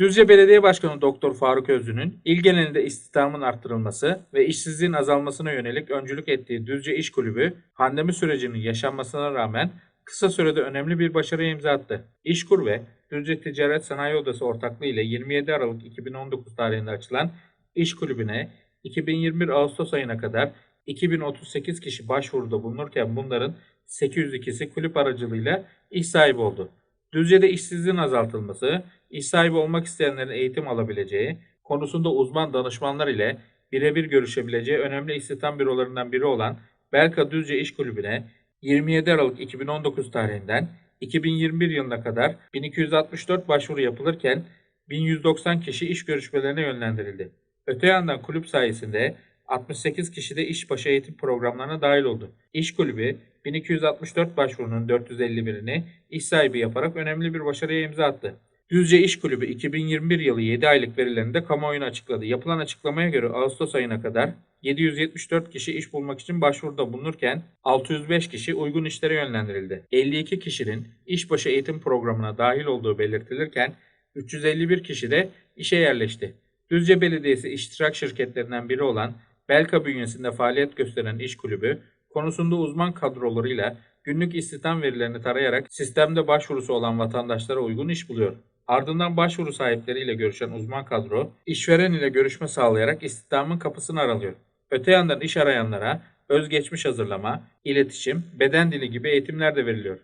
Düzce Belediye Başkanı Doktor Faruk Özlü'nün il genelinde istihdamın arttırılması ve işsizliğin azalmasına yönelik öncülük ettiği Düzce İş Kulübü, pandemi sürecinin yaşanmasına rağmen kısa sürede önemli bir başarıya imza attı. İşkur ve Düzce Ticaret Sanayi Odası ortaklığı ile 27 Aralık 2019 tarihinde açılan İş Kulübü'ne 2021 Ağustos ayına kadar 2038 kişi başvuruda bulunurken bunların 802'si kulüp aracılığıyla iş sahibi oldu. Düzce'de işsizliğin azaltılması, iş sahibi olmak isteyenlerin eğitim alabileceği, konusunda uzman danışmanlar ile birebir görüşebileceği önemli istihdam bürolarından biri olan Belka Düzce İş Kulübü'ne 27 Aralık 2019 tarihinden 2021 yılına kadar 1264 başvuru yapılırken 1190 kişi iş görüşmelerine yönlendirildi. Öte yandan kulüp sayesinde 68 kişi de işbaşı eğitim programlarına dahil oldu. İş kulübü 1264 başvurunun 451'ini iş sahibi yaparak önemli bir başarıya imza attı. Düzce İş Kulübü 2021 yılı 7 aylık verilerini de kamuoyuna açıkladı. Yapılan açıklamaya göre Ağustos ayına kadar 774 kişi iş bulmak için başvuruda bulunurken 605 kişi uygun işlere yönlendirildi. 52 kişinin işbaşı eğitim programına dahil olduğu belirtilirken 351 kişi de işe yerleşti. Düzce Belediyesi iştirak şirketlerinden biri olan Belka bünyesinde faaliyet gösteren iş kulübü konusunda uzman kadrolarıyla günlük istihdam verilerini tarayarak sistemde başvurusu olan vatandaşlara uygun iş buluyor. Ardından başvuru sahipleriyle görüşen uzman kadro, işveren ile görüşme sağlayarak istihdamın kapısını aralıyor. Öte yandan iş arayanlara özgeçmiş hazırlama, iletişim, beden dili gibi eğitimler de veriliyor.